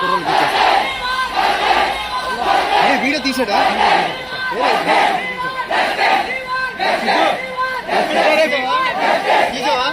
Corona. తీసాడా తీసావా?